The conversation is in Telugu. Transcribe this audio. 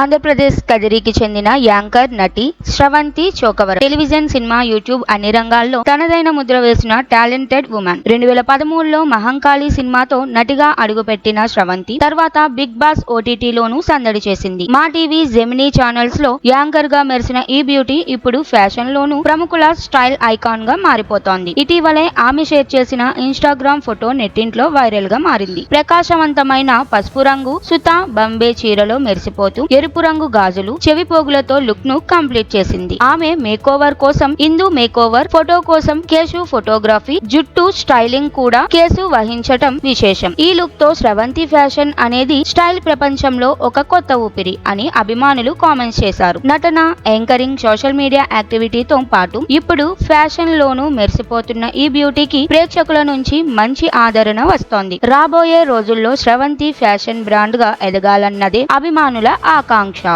ఆంధ్రప్రదేశ్ కదిరికి చెందిన యాంకర్ నటి స్రవంతి చోకవర. టెలివిజన్ సినిమా యూట్యూబ్ అన్ని రంగాల్లో తనదైన ముద్ర వేసిన టాలెంటెడ్ ఉమెన్. రెండు వేల పదమూడులో మహంకాళి సినిమాతో నటిగా అడుగుపెట్టిన స్రవంతి తర్వాత బిగ్ బాస్ ఓటీటీలోనూ సందడి చేసింది. మా టీవీ జెమినీ ఛానల్స్లో యాంకర్గా మెరిసిన ఈ బ్యూటీ ఇప్పుడు ఫ్యాషన్ లోనూ ప్రముఖుల స్టైల్ ఐకాన్గా మారిపోతోంది. ఇటీవలే ఆమె షేర్ చేసిన ఇన్స్టాగ్రామ్ ఫోటో నెట్టింట్లో వైరల్గా మారింది. ప్రకాశవంతమైన పసుపు రంగు సుత బంబే చీరలో మెరిసిపోతూ ఎరుపు రంగు గాజులు చెవి పోగులతో లుక్ను కంప్లీట్ చేసింది. ఆమె మేకోవర్ కోసం ఇందు మేకోవర్ ఫోటో కోసం కేసు ఫోటోగ్రఫీ జుట్టు స్టైలింగ్ కూడా కేసు వహించటం విశేషం. ఈ లుక్తో స్రవంతి ఫ్యాషన్ అనేది స్టైల్ ప్రపంచంలో ఒక కొత్త ఊపిరి అని అభిమానులు కామెంట్స్ చేశారు. నటన యాంకరింగ్ సోషల్ మీడియా యాక్టివిటీతో పాటు ఇప్పుడు ఫ్యాషన్ లోనూ మెరిసిపోతున్న ఈ బ్యూటీకి ప్రేక్షకుల నుంచి మంచి ఆదరణ వస్తోంది. రాబోయే రోజుల్లో స్రవంతి ఫ్యాషన్ బ్రాండ్గా ఎదగాలన్నదే అభిమానుల ఆకాంక్ష